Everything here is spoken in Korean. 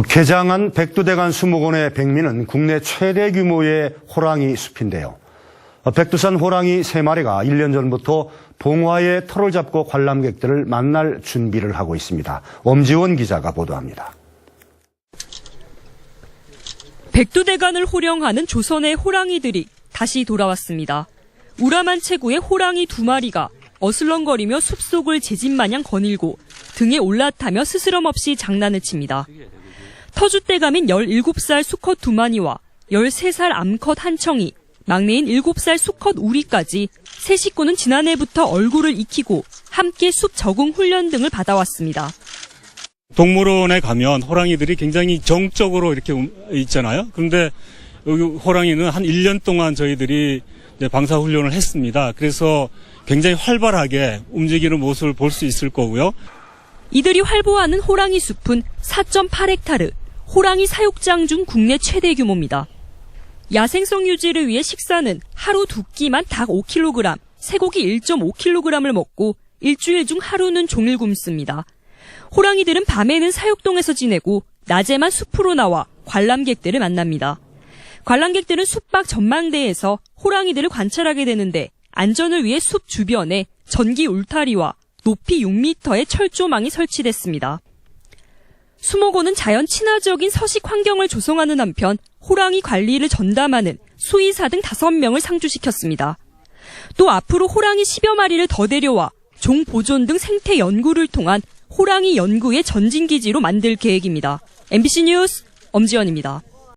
개장한 백두대간 수목원의 백미는 국내 최대 규모의 호랑이 숲인데요. 백두산 호랑이 3마리가 1년 전부터 봉화의 털을 잡고 관람객들을 만날 준비를 하고 있습니다. 엄지원 기자가 보도합니다. 백두대간을 호령하는 조선의 호랑이들이 다시 돌아왔습니다. 우라만 체구의 호랑이 두 마리가 어슬렁거리며 숲속을 제집마냥 거닐고 등에 올라타며 스스럼 없이 장난을 칩니다. 터줏대감인 17살 수컷 두 마리와 13살 암컷 한 청이 막내인 7살 수컷 우리까지 세 식구는 지난해부터 얼굴을 익히고 함께 숲 적응 훈련 등을 받아왔습니다. 동물원에 가면 호랑이들이 굉장히 정적으로 이렇게 움- 있잖아요. 그런데 여기 호랑이는 한 1년 동안 저희들이 방사 훈련을 했습니다. 그래서 굉장히 활발하게 움직이는 모습을 볼 수 있을 거고요. 이들이 활보하는 호랑이 숲은 4.8헥타르, 호랑이 사육장 중 국내 최대 규모입니다. 야생성 유지를 위해 식사는 하루 두 끼만 닭 5kg, 쇠고기 1.5kg을 먹고 일주일 중 하루는 종일 굶습니다. 호랑이들은 밤에는 사육동에서 지내고 낮에만 숲으로 나와 관람객들을 만납니다. 관람객들은 숲밖 전망대에서 호랑이들을 관찰하게 되는데 안전을 위해 숲 주변에 전기 울타리와 높이 6m의 철조망이 설치됐습니다. 수목원은 자연 친화적인 서식 환경을 조성하는 한편 호랑이 관리를 전담하는 수의사 등 5명을 상주시켰습니다. 또 앞으로 호랑이 10여 마리를 더 데려와 종 보존 등 생태 연구를 통한 호랑이 연구의 전진기지로 만들 계획입니다. MBC 뉴스 엄지연입니다.